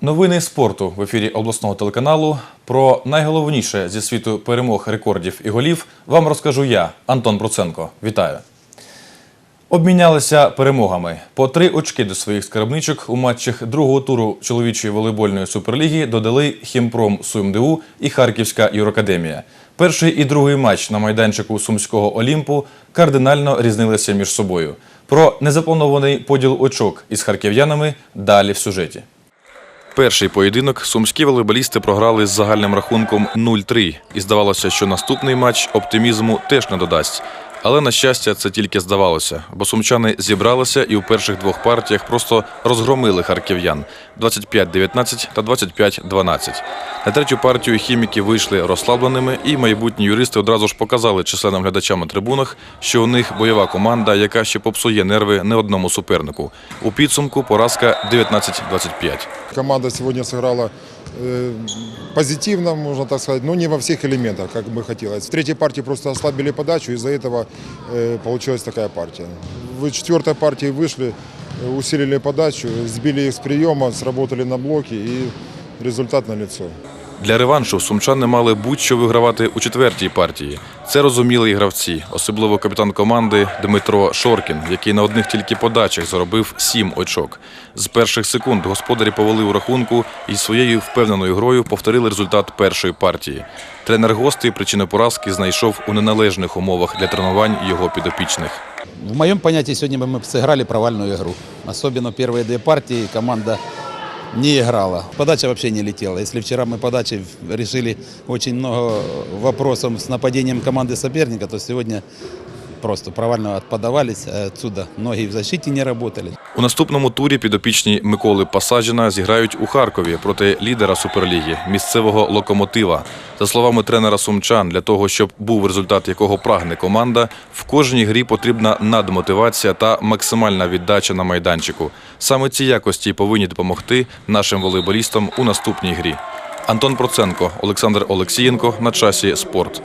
Новини спорту в ефірі обласного телеканалу. Про найголовніше зі світу перемог, рекордів і голів вам розкажу я, Антон Проценко. Вітаю. Обмінялися перемогами. По три очки до своїх скарбничок у матчах другого туру чоловічої волейбольної суперліги додали Хімпром СумДУ і Харківська юракадемія. Перший і другий матч на майданчику Сумського Олімпу кардинально різнилися між собою. Про незапланований поділ очок із харків'янами далі в сюжеті. Перший поєдинок сумські волейболісти програли з загальним рахунком 0-3. І здавалося, що наступний матч оптимізму теж не додасть. Але на щастя, це тільки здавалося, бо сумчани зібралися і у перших двох партіях просто розгромили харків'ян 25-19 та 25-12. На третю партію хіміки вийшли розслабленими, і майбутні юристи одразу ж показали численним глядачам на трибунах, що у них бойова команда, яка ще попсує нерви не одному супернику. У підсумку поразка 19-25. Команда сегодня сыграла э, позитивно, можно так сказать, но не во всех элементах, как бы хотелось. В третьей партии просто ослабили подачу, из-за этого э, получилась такая партия. В четвертой партии вышли, э, усилили подачу, сбили их с приема, сработали на блоке и результат налицо. Для реваншу сумчани мали будь-що вигравати у четвертій партії. Це розуміли і гравці, особливо капітан команди Дмитро Шоркін, який на одних тільки подачах заробив сім очок. З перших секунд господарі повели у рахунку і своєю впевненою грою повторили результат першої партії. Тренер гостей причину поразки знайшов у неналежних умовах для тренувань його підопічних. В моем понятии сегодня бы мы сыграли провальную игру. Особенно первые две партии команда не играла. Подача вообще не летела. Если вчера мы подачи решили очень много вопросов с нападением команды соперника, то сегодня просто провально подавались, а отсюда ноги в защите не работали. У наступному турі підопічні Миколи Пасаджина зіграють у Харкові проти лідера Суперліги, місцевого локомотива. За словами тренера Сумчан, для того, щоб був результат, якого прагне команда, в кожній грі потрібна надмотивація та максимальна віддача на майданчику. Саме ці якості повинні допомогти нашим волейболістам у наступній грі. Антон Проценко, Олександр Олексієнко на часі спорт.